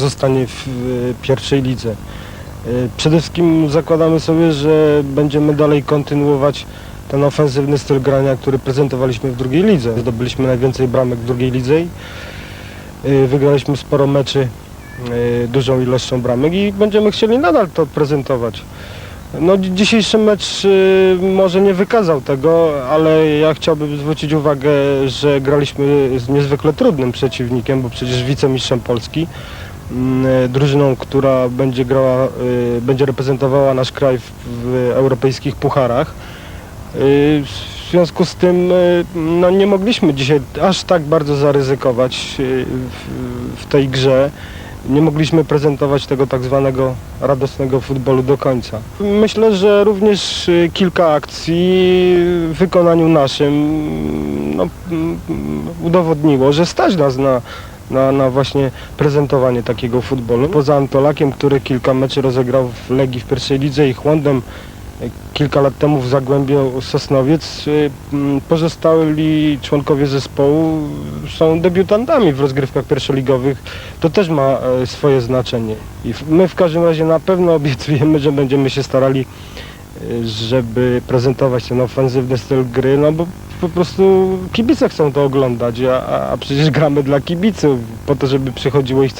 pozostanie w y, pierwszej lidze. Y, Przede wszystkim zakładamy sobie, że będziemy dalej kontynuować ten ofensywny styl grania, który prezentowaliśmy w drugiej lidze. Zdobyliśmy najwięcej bramek w drugiej lidze i y, wygraliśmy sporo meczy dużą ilością bramek i będziemy chcieli nadal to prezentować. No, dzi- dzisiejszy mecz może nie wykazał tego, ale ja chciałbym zwrócić uwagę, że graliśmy z niezwykle trudnym przeciwnikiem, bo przecież wicemistrzem Polski, drużyną, która będzie grała, y, będzie reprezentowała nasz kraj w, w europejskich pucharach. Y, W związku z tym no, nie mogliśmy dzisiaj aż tak bardzo zaryzykować w, w tej grze. Nie mogliśmy prezentować tego tak zwanego radosnego futbolu do końca. Myślę, że również kilka akcji w wykonaniu naszym no, mm, udowodniło, że stać nas na, na, na właśnie prezentowanie takiego futbolu. Poza Antolakiem, który kilka meczy rozegrał w Legii w pierwszej lidze i Chłondem y, kilka lat temu w Zagłębiu Sosnowiec, mm, pozostali członkowie zespołu są debiutantami w rozgrywkach pierwszoligowych. To też ma e, swoje znaczenie. I my w każdym razie na pewno obiecujemy, że będziemy się starali, e, żeby prezentować ten ofensywny styl gry, no bo po prostu kibice chcą to oglądać, a, a- przecież gramy dla kibiców, po to, żeby przychodziło ich